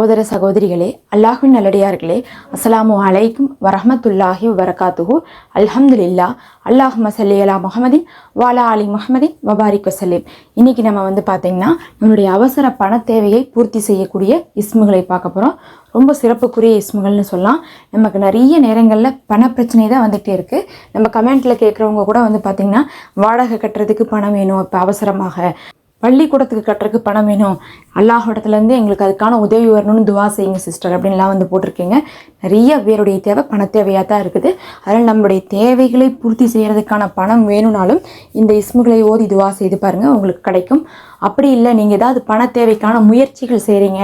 சகோதர சகோதரிகளே அல்லாஹின் நல்லடியார்களே அஸ்ஸலாமு அலைக்கும் வரஹமத்துல்லாஹி வரகாத்துஹு அல்ஹம்துலில்லா அல்லாஹ் மசல்லி அலா முகமதின் வாலா அலி முகமதின் வபாரிக் வசலீம் இன்னைக்கு நம்ம வந்து பார்த்தீங்கன்னா நம்மளுடைய அவசர பண தேவையை பூர்த்தி செய்யக்கூடிய இஸ்முகளை பார்க்க போகிறோம் ரொம்ப சிறப்புக்குரிய இஸ்முகள்னு சொல்லலாம். நமக்கு நிறைய நேரங்களில் பண பிரச்சனை தான் வந்துகிட்டே இருக்குது நம்ம கமெண்ட்டில் கேட்குறவங்க கூட வந்து பார்த்திங்கன்னா வாடகை கட்டுறதுக்கு பணம் வேணும் இப்போ அவசரமாக. பள்ளிக்கூடத்துக்கு கட்டுறதுக்கு பணம் வேணும் அல்லாஹிடத்துலேருந்து எங்களுக்கு அதுக்கான உதவி வரணும்னு துவா செய்யுங்க சிஸ்டர் அப்படின்லாம் வந்து போட்டிருக்கீங்க. நிறைய பேருடைய தேவை பண தேவையாக தான் இருக்குது. அதனால் நம்மளுடைய தேவைகளை பூர்த்தி செய்கிறதுக்கான பணம் வேணும்னாலும் இந்த இஸ்முகளை ஓதி துவா செய்து பாருங்கள் உங்களுக்கு கிடைக்கும். அப்படி இல்லை நீங்கள் ஏதாவது பண தேவைக்கான முயற்சிகள் செய்கிறீங்க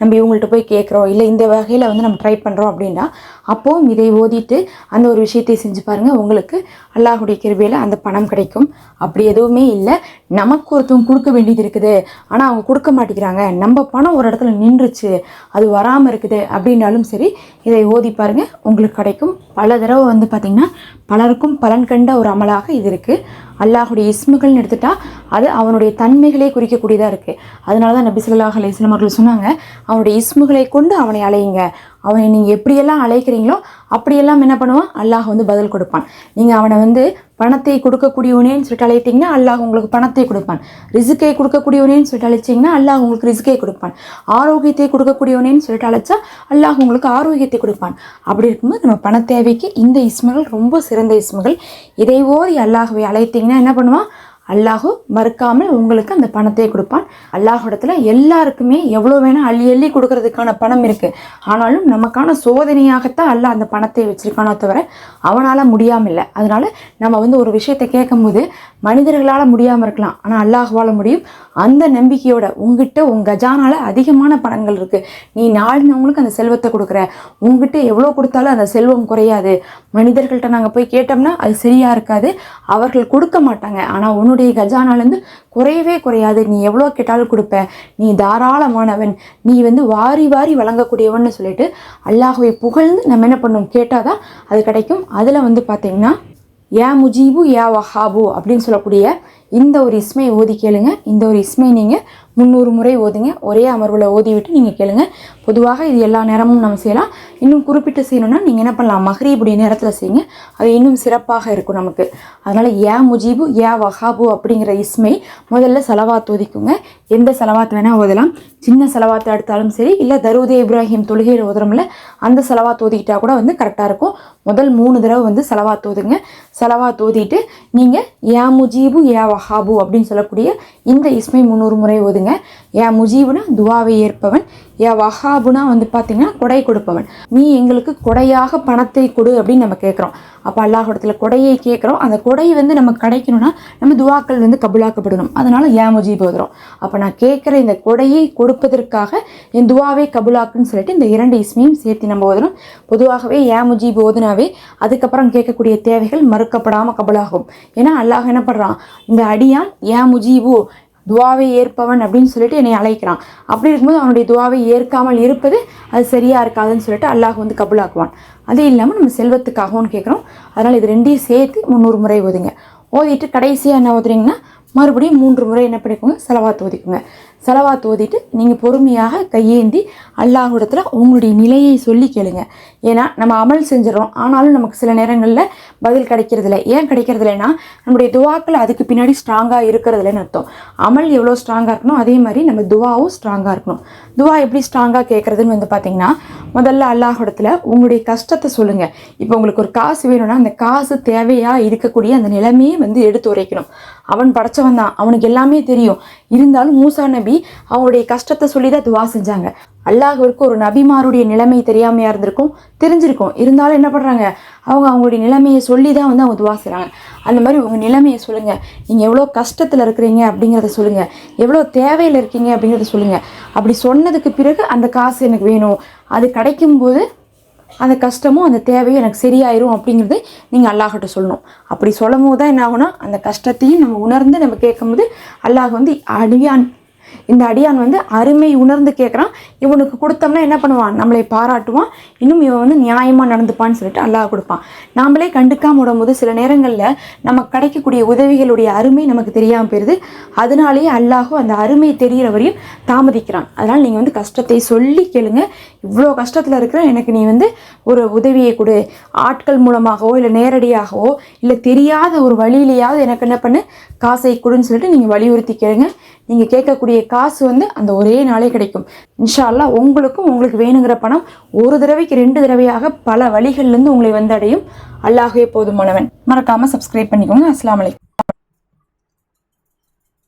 நம்ம இவங்கள்ட்ட போய் கேட்குறோம் இல்லை இந்த வகையில் வந்து நம்ம ட்ரை பண்ணுறோம் அப்படின்னா அப்போவும் இதை ஓதிட்டு அந்த ஒரு விஷயத்தை செஞ்சு பாருங்கள் உங்களுக்கு அல்லாஹுடைய கிருபையில் அந்த பணம் கிடைக்கும். அப்படி எதுவுமே இல்லை. நமக்கு ஒருத்தவங்க கொடுக்க வேண்டியது இருக்குது. ஆனால் அவங்க கொடுக்க மாட்டேங்கிறாங்க. நம்ம பணம் ஒரு இடத்துல நின்றுச்சு அது வராமல் இருக்குது அப்படின்னாலும் சரி இதை ஓதி பாருங்கள் உங்களுக்கு கிடைக்கும். பல தடவை வந்து பார்த்திங்கன்னா பலருக்கும் பலன் கண்ட ஒரு அமலாக இது இருக்குது அல்லாஹுடைய இஸ்முகள்னு எடுத்துட்டா அது அவனுடைய தன்மைகளே குறிக்கக்கூடியதாக இருக்குது அதனால தான் நபி ஸல்லல்லாஹு அலைஹி அவர்கள் சொன்னாங்க அவனுடைய இஸ்முகளை கொண்டு அவனை அலையுங்க. அவனை நீங்கள் எப்படியெல்லாம் அழைக்கிறீங்களோ அப்படியெல்லாம் என்ன பண்ணுவான்? அல்லாஹ் வந்து பதில் கொடுப்பான். நீங்கள் அவனை வந்து பணத்தை கொடுக்கக்கூடியவனேன்னு சொல்லிட்டு அழைத்தீங்கன்னா அல்லாஹ் உங்களுக்கு பணத்தை கொடுப்பான். ரிசுக்கை கொடுக்கக்கூடியவனேன்னு சொல்லிட்டு அழைச்சிங்கன்னா அல்லாஹ் உங்களுக்கு ரிசுக்கை கொடுப்பான். ஆரோக்கியத்தை கொடுக்கக்கூடியவனேன்னு சொல்லிட்டு அழைச்சா அல்லாஹ் உங்களுக்கு ஆரோக்கியத்தை கொடுப்பான். அப்படி இருக்கும்போது நம்ம பண தேவைக்கு இந்த இஸ்முகள் ரொம்ப சிறந்த இஸ்முகள். இதை ஓதி அல்லாஹுவை அழைத்தீங்கன்னா என்ன பண்ணுவான்? அல்லாஹு மறுக்காமல் உங்களுக்கு அந்த பணத்தை கொடுப்பான். அல்லாஹிடத்தில் எல்லாருக்குமே எவ்வளோ வேணால் அள்ளி அள்ளி கொடுக்கறதுக்கான பணம் இருக்குது ஆனாலும் நமக்கான சோதனையாகத்தான் அல்லாஹ் அந்த பணத்தை வச்சுருக்கானோ தவிர அவனால் முடியாமல் இல்லை. அதனால் நம்ம வந்து ஒரு விஷயத்தை கேட்கும்போது மனிதர்களால் முடியாமல் இருக்கலாம். ஆனால் அல்லாஹ்வால் முடியும். அந்த நம்பிக்கையோட உங்ககிட்ட உங்கள் கஜானால அதிகமான பணங்கள் இருக்குது நீ நாளினவங்களுக்கு அந்த செல்வத்தை கொடுக்குற. உங்ககிட்ட எவ்வளோ கொடுத்தாலும் அந்த செல்வம் குறையாது. மனிதர்கள்ட்ட நாங்கள் போய் கேட்டோம்னா அது சரியாக இருக்காது. அவர்கள் கொடுக்க மாட்டாங்க. ஆனால் உன்னுடைய கஜானாலேருந்து குறையவே குறையாது. நீ எவ்வளோ கேட்டாலும் கொடுப்ப. நீ தாராளமானவன். நீ வந்து வாரி வாரி வழங்கக்கூடியவன்னு சொல்லிட்டு அல்லாஹுவை புகழ்ந்து நம்ம என்ன பண்ணணும் கேட்டால் தான் அது கிடைக்கும். அதில் வந்து பார்த்திங்கன்னா யா முஜீபு யா வஹாபு அப்படின்னு சொல்லக்கூடிய இந்த ஒரு இஸ்மை ஓதி கேளுங்க. இந்த ஒரு இஸ்மை நீங்கள் முந்நூறு முறை ஓதுங்க. ஒரே அமர்வில் ஓதி விட்டு நீங்கள் கேளுங்க. பொதுவாக இது எல்லா நேரமும் நம்ம செய்யலாம். இன்னும் குறிப்பிட்டு செய்யணும்னா நீங்கள் என்ன பண்ணலாம்? மஹ்ரீபுடைய நேரத்தில் செய்யுங்க. அது இன்னும் சிறப்பாக இருக்கும் நமக்கு. அதனால் ஏ முஜீபு ஏ வஹாபு அப்படிங்கிற இஸ்மை முதல்ல செலவாத் ஓதிக்குங்க எந்த செலவாத் வேணால் ஓதலாம். சின்ன செலவாத்தை எடுத்தாலும் சரி இல்லை தருவதே இப்ராஹிம் தொழுகையில் ஓதுறோம்ல அந்த செலவாத் ஓதிக்கிட்டா கூட வந்து கரெக்டாக இருக்கும். முதல் மூணு தடவை வந்து செலவாத் ஓதுங்க. செலவாத் ஓதிட்டு நீங்கள் ஏ முஜீபு ஏ வஹாபு அப்படின்னு சொல்லக்கூடிய இந்த இஸ்மை முந்நூறு முறை ஓதுங்க. ஏ முஜீபுனா துவாவை ஏற்பவன் ஏ வஹாபுனா வந்து பார்த்தீங்கன்னா கொடை கொடுப்பவன். நீ எங்களுக்கு கொடையாக பணத்தை கொடு அப்படின்னு நம்ம கேட்குறோம் அப்போ அல்லாஹிடத்தில் கொடையை கேட்குறோம் அந்த கொடை வந்து நமக்கு கிடைக்கணும்னா நம்ம துவாக்கள் வந்து கபுலாக்கப்படணும். அதனால் ஏ முஜீப் ஓதுறோம். அப்போ நான் கேட்குற இந்த கொடையை கொடுப்பதற்காக என் துவாவை கபுலாக்குன்னு சொல்லிட்டு இந்த இரண்டு இஸ்மையும் சேர்த்து நம்ம ஓதுறோம். பொதுவாகவே ஏ முஜீப் ஓதுனாவே அதுக்கப்புறம் கேட்கக்கூடிய தேவைகள் மறுக்கப்படாமல் கபுலாகும். ஏன்னா அல்லாஹ் என்ன பண்ணுறான் இந்த அடியான் ஏ முஜீபு துவாவை ஏற்பவன் அப்படின்னு சொல்லிட்டு என்னை அழைக்கிறான். அப்படி இருக்கும்போது அவனுடைய துவாவை ஏற்காமல் இருப்பது அது சரியாக இருக்காதுன்னு சொல்லிட்டு அல்லாஹ் வந்து கபுலாக்குவான். அது இல்லாமல் நம்ம செல்வத்துக்காகவும் கேட்குறோம். அதனால் இது ரெண்டையும் சேர்த்து முந்நூறு முறை ஓதுங்க. ஓதிட்டு கடைசியாக என்ன ஓதுறீங்கன்னா மறுபடியும் மூன்று முறை என்ன பண்ணிக்கோங்க செலவாத்து ஓதிக்கோங்க. செலவாக தோதிட்டு நீங்கள் பொறுமையாக கையேந்தி அல்லாஹிடத்தில் உங்களுடைய நிலையை சொல்லி கேளுங்க. ஏன்னா நம்ம அமல் செஞ்சிடறோம். ஆனாலும் நமக்கு சில நேரங்களில் பதில் கிடைக்கிறதில்ல. ஏன் கிடைக்கிறதில்லனா நம்முடைய துவாக்கள் அதுக்கு பின்னாடி ஸ்ட்ராங்காக இருக்கிறதுலன்னு அர்த்தம். அமல் எவ்வளோ ஸ்ட்ராங்காக இருக்கணும் அதே மாதிரி நம்ம துவாவும் ஸ்ட்ராங்காக இருக்கணும். துவா எப்படி ஸ்ட்ராங்காக கேட்குறதுன்னு வந்து பார்த்தீங்கன்னா முதல்ல அல்லாஹிடத்தில் உங்களுடைய கஷ்டத்தை சொல்லுங்கள் இப்போ உங்களுக்கு ஒரு காசு வேணும்னா அந்த காசு தேவையாக இருக்கக்கூடிய அந்த நிலைமையை வந்து எடுத்து உரைக்கணும். அவன் படைச்சவன் தான். அவனுக்கு எல்லாமே தெரியும். இருந்தாலும் மூசா நபி அவங்களுடைய கஷ்டத்தை சொல்லி தான் துவா செஞ்சாங்க. அல்லாஹ்விற்கு ஒரு நபிமாருடைய நிலைமை தெரியாமையா இருந்திருக்கும் தெரிஞ்சிருக்கும். இருந்தாலும் என்ன பண்ணுறாங்க அவங்க அவங்களுடைய நிலைமையை சொல்லி தான் வந்து அவங்க துவா செய்கிறாங்க அந்த மாதிரி உங்கள் நிலைமையை சொல்லுங்கள் நீங்கள் எவ்வளோ கஷ்டத்தில் இருக்கிறீங்க அப்படிங்கிறத சொல்லுங்கள் எவ்வளோ தேவையில் இருக்கீங்க அப்படிங்கிறத சொல்லுங்கள் அப்படி சொன்னதுக்கு பிறகு அந்த காசு எனக்கு வேணும். அது கிடைக்கும்போது அந்த கஷ்டமும் அந்த தேவையும் எனக்கு சரியாயிரும் அப்படிங்கிறது நீங்கள் அல்லாஹ்கிட்ட சொல்லணும். அப்படி சொல்லும் போது தான் என்ன ஆகும்னா அந்த கஷ்டத்தையும் நம்ம உணர்ந்து நம்ம கேட்கும்போது அல்லாஹ் வந்து அடியான் இந்த அடியான் வந்து அருமை உணர்ந்து கேட்குறான் இவனுக்கு கொடுத்தோம்னா என்ன பண்ணுவான்? நம்மளை பாராட்டுவான். இன்னும் இவன் வந்து நியாயமாக நடந்துப்பான்னு சொல்லிட்டு அல்லாஹ் கொடுப்பான். நாமளே கண்டுக்காம விடும்போது சில நேரங்களில் நமக்கு கிடைக்கக்கூடிய உதவிகளுடைய அருமை நமக்கு தெரியாமல் போயிடுது அதனாலேயே அல்லாஹும் அந்த அருமை தெரிகிற வரையும் தாமதிக்கிறான். அதனால் நீங்கள் வந்து கஷ்டத்தை சொல்லி கேளுங்க. இவ்வளோ கஷ்டத்தில் இருக்கிற எனக்கு நீ வந்து ஒரு உதவியை கொடு. ஆட்கள் மூலமாகவோ இல்லை நேரடியாகவோ இல்லை தெரியாத ஒரு வழியிலேயாவது எனக்கு என்ன பண்ணு? காசை கொடுன்னு சொல்லிட்டு நீங்கள் வலியுறுத்தி கேளுங்க. நீங்கள் கேட்கக்கூடிய காசு வந்து அந்த ஒரே நாளே கிடைக்கும். இன்ஷா அல்லாஹ் உங்களுக்கும் உங்களுக்கு வேணுங்கிற பணம் ஒரு தடவைக்கு ரெண்டு தடவையாக பல வழிகள்லேருந்து உங்களை வந்து அடையும் அல்லாஹே போதுமானவன். மறக்காமல் சப்ஸ்கிரைப் பண்ணிக்கோங்க. அஸ்ஸலாமு